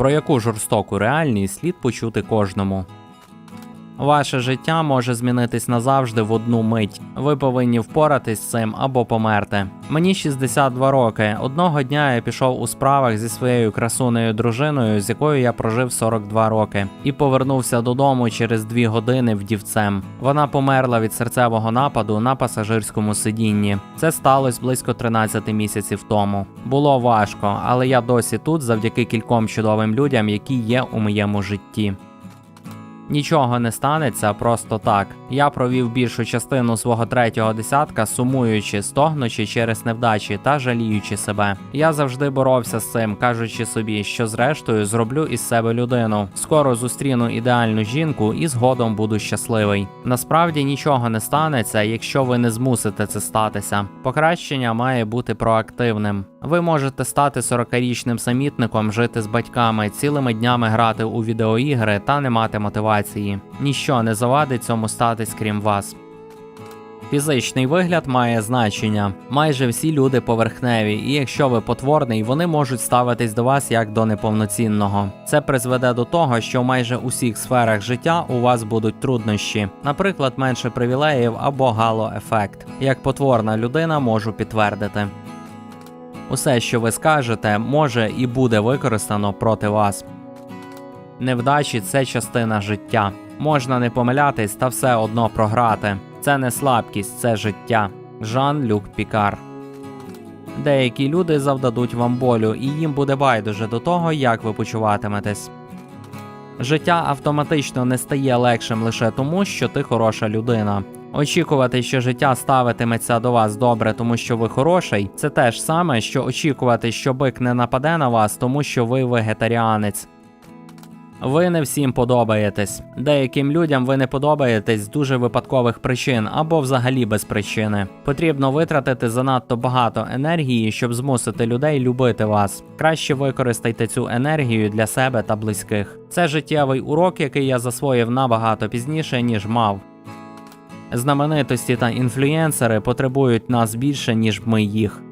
про яку жорстоку реальність слід почути кожному. Ваше життя може змінитись назавжди в одну мить. Ви повинні впоратись з цим або померти. Мені 62 роки. Одного дня я пішов у справах зі своєю красунею дружиною, з якою я прожив 42 роки, і повернувся додому через 2 години вдівцем. Вона померла від серцевого нападу на пасажирському сидінні. Це сталося близько 13 місяців тому. Було важко, але я досі тут завдяки кільком чудовим людям, які є у моєму житті. Нічого не станеться просто так. Я провів більшу частину свого третього десятка, сумуючи, стогнучи через невдачі та жаліючи себе. Я завжди боровся з цим, кажучи собі, що зрештою зроблю із себе людину. Скоро зустріну ідеальну жінку і згодом буду щасливий. Насправді нічого не станеться, якщо ви не змусите це статися. Покращення має бути проактивним. Ви можете стати 40-річним самітником, жити з батьками, цілими днями грати у відеоігри та не мати мотивації. Ніщо не завадить цьому статись, крім вас. Фізичний вигляд має значення. Майже всі люди поверхневі, і якщо ви потворний, вони можуть ставитись до вас як до неповноцінного. Це призведе до того, що в майже усіх сферах життя у вас будуть труднощі, наприклад, менше привілеїв або гало-ефект. Як потворна людина можу підтвердити. Усе, що ви скажете, може і буде використано проти вас. Невдачі це частина життя. Можна не помилятись та все одно програти. Це не слабкість, це життя. Жан Люк Пікар. Деякі люди завдадуть вам болю, і їм буде байдуже до того, як ви почуватиметесь. Життя автоматично не стає легшим лише тому, що ти хороша людина. Очікувати, що життя ставитиметься до вас добре, тому що ви хороший, це те ж саме, що очікувати, що бик не нападе на вас, тому що ви вегетаріанець. Ви не всім подобаєтесь. Деяким людям ви не подобаєтесь з дуже випадкових причин або взагалі без причини. Потрібно витратити занадто багато енергії, щоб змусити людей любити вас. Краще використайте цю енергію для себе та близьких. Це життєвий урок, який я засвоїв набагато пізніше, ніж мав. Знаменитості та інфлюєнсери потребують нас більше, ніж ми їх.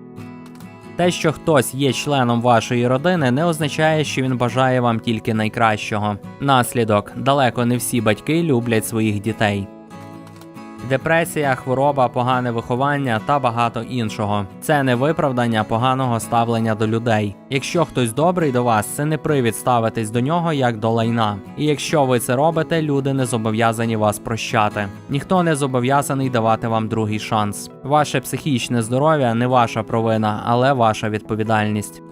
Те, що хтось є членом вашої родини, не означає, що він бажає вам тільки найкращого. Наслідок далеко не всі батьки люблять своїх дітей. Депресія, хвороба, погане виховання та багато іншого. Це не виправдання поганого ставлення до людей. Якщо хтось добрий до вас, це не привід ставитись до нього як до лайна. І якщо ви це робите, люди не зобов'язані вас прощати. Ніхто не зобов'язаний давати вам другий шанс. Ваше психічне здоров'я не ваша провина, але ваша відповідальність.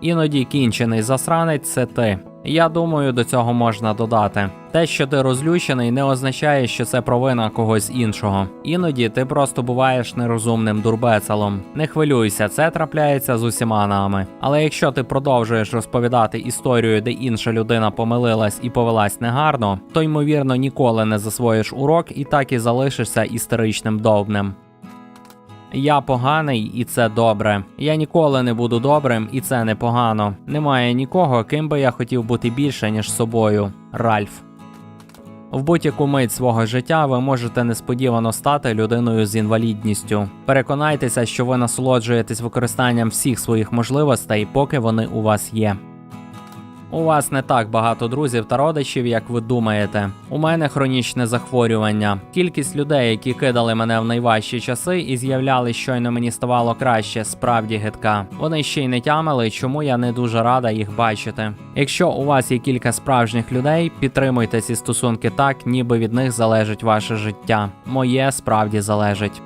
Іноді кінчений засранець це ти. Я думаю, до цього можна додати. Те, що ти розлючений, не означає, що це провина когось іншого. Іноді ти просто буваєш нерозумним дурбецелом. Не хвилюйся, це трапляється з усіма нами. Але якщо ти продовжуєш розповідати історію, де інша людина помилилась і повелась негарно, то ймовірно ніколи не засвоїш урок і так і залишишся істеричним довбнем. Я поганий, і це добре. Я ніколи не буду добрим, і це непогано. Немає нікого, ким би я хотів бути більше, ніж собою. Ральф. В будь-яку мить свого життя ви можете несподівано стати людиною з інвалідністю. Переконайтеся, що ви насолоджуєтесь використанням всіх своїх можливостей, поки вони у вас є. У вас не так багато друзів та родичів, як ви думаєте. У мене хронічне захворювання. Кількість людей, які кидали мене в найважчі часи і з'являли, щойно мені ставало краще, справді гидка. Вони ще й не тямили, чому я не дуже рада їх бачити. Якщо у вас є кілька справжніх людей, підтримуйте ці стосунки так, ніби від них залежить ваше життя. Моє справді залежить.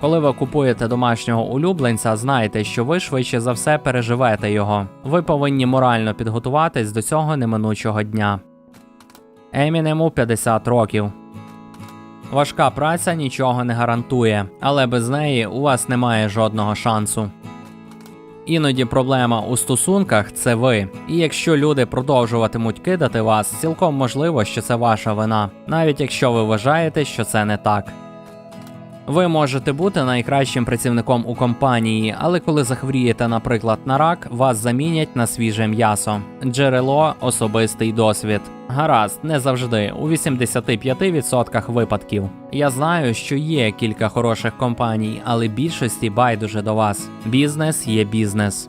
Коли ви купуєте домашнього улюбленця, знайте, що ви швидше за все переживете його. Ви повинні морально підготуватись до цього неминучого дня. Емінему 50 років. Важка праця нічого не гарантує, але без неї у вас немає жодного шансу. Іноді проблема у стосунках це ви. І якщо люди продовжуватимуть кидати вас, цілком можливо, що це ваша вина, навіть якщо ви вважаєте, що це не так. Ви можете бути найкращим працівником у компанії, але коли захворієте, наприклад, на рак, вас замінять на свіже м'ясо. Джерело особистий досвід. Гаразд, не завжди, у 85% випадків. Я знаю, що є кілька хороших компаній, але більшості байдуже до вас. Бізнес є бізнес.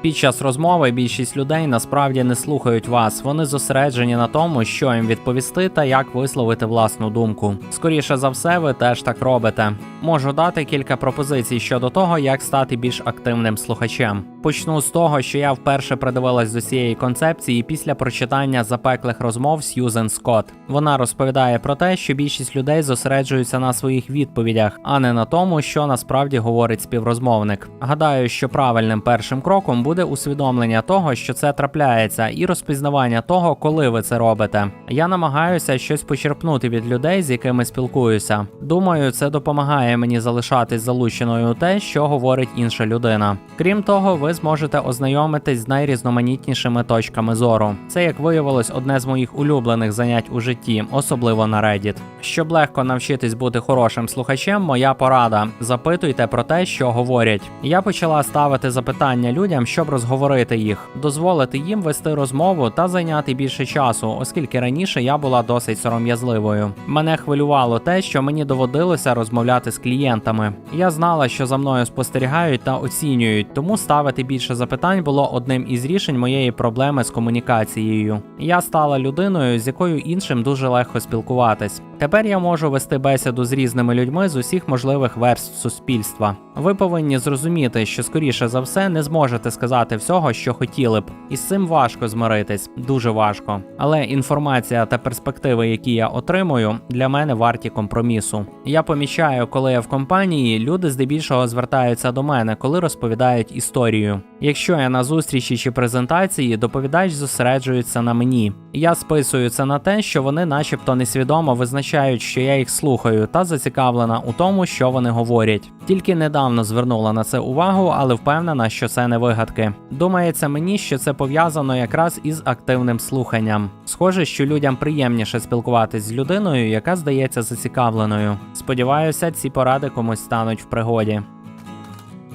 Під час розмови більшість людей насправді не слухають вас. Вони зосереджені на тому, що їм відповісти та як висловити власну думку. Скоріше за все, ви теж так робите. Можу дати кілька пропозицій щодо того, як стати більш активним слухачем. Почну з того, що я вперше придивилась до цієї концепції після прочитання запеклих розмов Сьюзен Скотт. Вона розповідає про те, що більшість людей зосереджуються на своїх відповідях, а не на тому, що насправді говорить співрозмовник. Гадаю, що правильним першим кроком буде усвідомлення того, що це трапляється, і розпізнавання того, коли ви це робите. Я намагаюся щось почерпнути від людей, з якими спілкуюся. Думаю, це допомагає мені залишатись залученою у те, що говорить інша людина. Крім того, ви зможете ознайомитись з найрізноманітнішими точками зору. Це, як виявилось, одне з моїх улюблених занять у житті, особливо на Reddit. Щоб легко навчитись бути хорошим слухачем, моя порада: запитуйте про те, що говорять. Я почала ставити запитання людям, щоб розговорити їх, дозволити їм вести розмову та зайняти більше часу, оскільки раніше я була досить сором'язливою. Мене хвилювало те, що мені доводилося розмовляти з клієнтами. Я знала, що за мною спостерігають та оцінюють, тому ставити більше запитань було одним із рішень моєї проблеми з комунікацією. Я стала людиною, з якою іншим дуже легко спілкуватись. Тепер я можу вести бесіду з різними людьми з усіх можливих верств суспільства. Ви повинні зрозуміти, що скоріше за все не зможете сказати всього, що хотіли б, і з цим важко змиритись, дуже важко. Але інформація та перспективи, які я отримую, для мене варті компромісу. Я помічаю, коли я в компанії, люди здебільшого звертаються до мене, коли розповідають історію. Якщо я на зустрічі чи презентації, доповідач зосереджується на мені. Я списую це на те, що вони, начебто, несвідомо визначають, що я їх слухаю, та зацікавлена у тому, що вони говорять. Тільки недавно звернула на це увагу, але впевнена, що це не вигадки. Думається мені, що це пов'язано якраз із активним слуханням. Схоже, що людям приємніше спілкуватись з людиною, яка здається зацікавленою. Сподіваюся, ці поради комусь стануть в пригоді.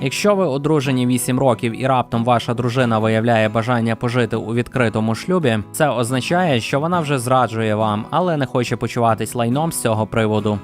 Якщо ви одружені 8 років і раптом ваша дружина виявляє бажання пожити у відкритому шлюбі, це означає, що вона вже зраджує вам, але не хоче почуватись лайном з цього приводу.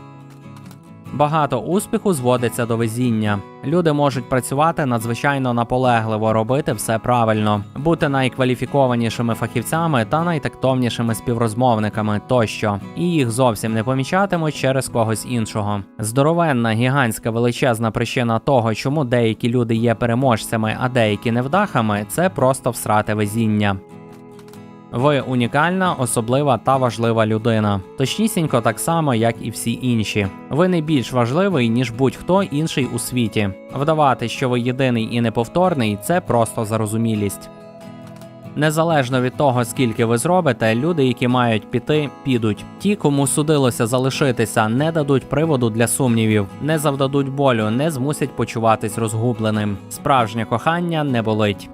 Багато успіху зводиться до везіння. Люди можуть працювати надзвичайно наполегливо, робити все правильно, бути найкваліфікованішими фахівцями та найтактовнішими співрозмовниками тощо, і їх зовсім не помічатимуть через когось іншого. Здоровенна, гігантська величезна причина того, чому деякі люди є переможцями, а деякі невдахами, це просто всрате везіння. Ви унікальна, особлива та важлива людина. Точнісінько так само, як і всі інші. Ви не більш важливий, ніж будь-хто інший у світі. Вдавати, що ви єдиний і неповторний, це просто зарозумілість. Незалежно від того, скільки ви зробите, люди, які мають піти, підуть. Ті, кому судилося залишитися, не дадуть приводу для сумнівів, не завдадуть болю, не змусять почуватись розгубленим. Справжнє кохання не болить.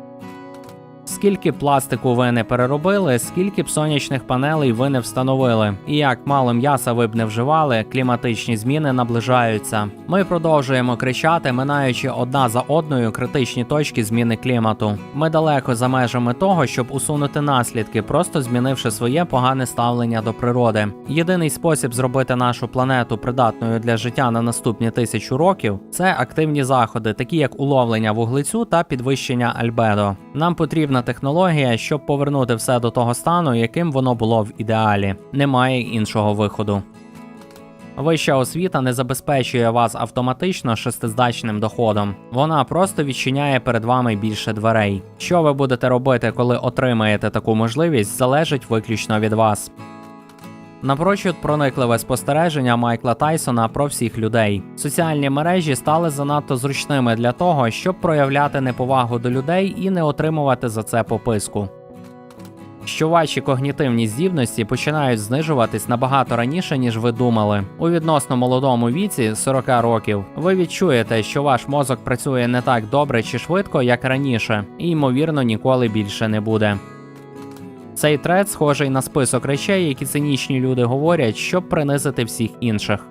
Скільки пластику ви не переробили, скільки б сонячних панелей ви не встановили, і як мало м'яса ви б не вживали, кліматичні зміни наближаються. Ми продовжуємо кричати, минаючи одна за одною критичні точки зміни клімату. Ми далеко за межами того, щоб усунути наслідки, просто змінивши своє погане ставлення до природи. Єдиний спосіб зробити нашу планету придатною для життя на наступні тисячу років це активні заходи, такі як уловлення вуглецю та підвищення альбедо. Нам потрібна технологія, щоб повернути все до того стану, яким воно було в ідеалі. Немає іншого виходу. Вища освіта не забезпечує вас автоматично шестиздачним доходом. Вона просто відчиняє перед вами більше дверей. Що ви будете робити, коли отримаєте таку можливість, залежить виключно від вас. Напрочуд проникливе спостереження Майкла Тайсона про всіх людей. Соціальні мережі стали занадто зручними для того, щоб проявляти неповагу до людей і не отримувати за це пописку. Що ваші когнітивні здібності починають знижуватись набагато раніше, ніж ви думали. У відносно молодому віці 40 років ви відчуєте, що ваш мозок працює не так добре чи швидко, як раніше, і ймовірно ніколи більше не буде. Цей трет схожий на список речей, які цинічні люди говорять, щоб принизити всіх інших.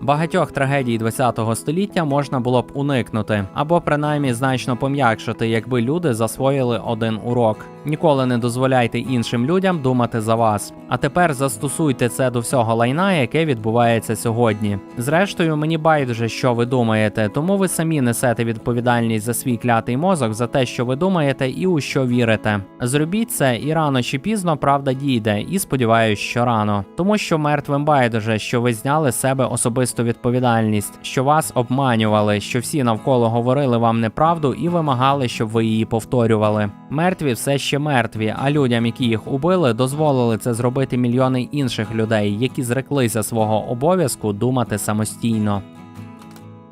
Багатьох трагедій ХХ століття можна було б уникнути, або принаймні значно пом'якшити, якби люди засвоїли один урок. Ніколи не дозволяйте іншим людям думати за вас. А тепер застосуйте це до всього лайна, яке відбувається сьогодні. Зрештою, мені байдуже, що ви думаєте, тому ви самі несете відповідальність за свій клятий мозок, за те, що ви думаєте і у що вірите. Зробіть це, і рано чи пізно правда дійде, і сподіваюсь, що рано. Тому що мертвим байдуже, що ви зняли з себе особисту відповідальність, що вас обманювали, що всі навколо говорили вам неправду і вимагали, щоб ви її повторювали. Мертві все ще мертві, а людям, які їх убили, дозволили це зробити мільйони інших людей, які зреклися свого обов'язку думати самостійно.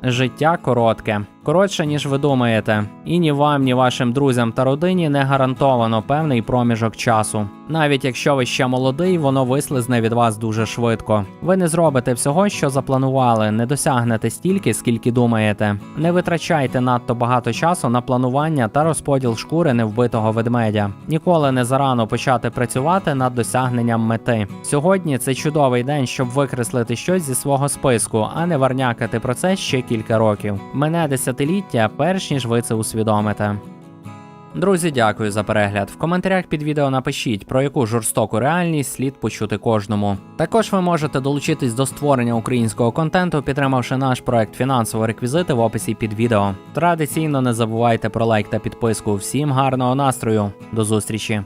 Життя коротке, коротше, ніж ви думаєте, і ні вам, ні вашим друзям та родині не гарантовано певний проміжок часу. Навіть якщо ви ще молодий, воно вислизне від вас дуже швидко. Ви не зробите всього, що запланували, не досягнете стільки, скільки думаєте. Не витрачайте надто багато часу на планування та розподіл шкури невбитого ведмедя. Ніколи не зарано почати працювати над досягненням мети. Сьогодні це чудовий день, щоб викреслити щось зі свого списку, а не варнякати про це ще кілька років. Мене десятиліття, перш ніж ви це усвідомите. Друзі, дякую за перегляд. В коментарях під відео напишіть, про яку жорстоку реальність слід почути кожному. Також ви можете долучитись до створення українського контенту, підтримавши наш проект фінансово реквізити в описі під відео. Традиційно не забувайте про лайк та підписку. Всім гарного настрою. До зустрічі!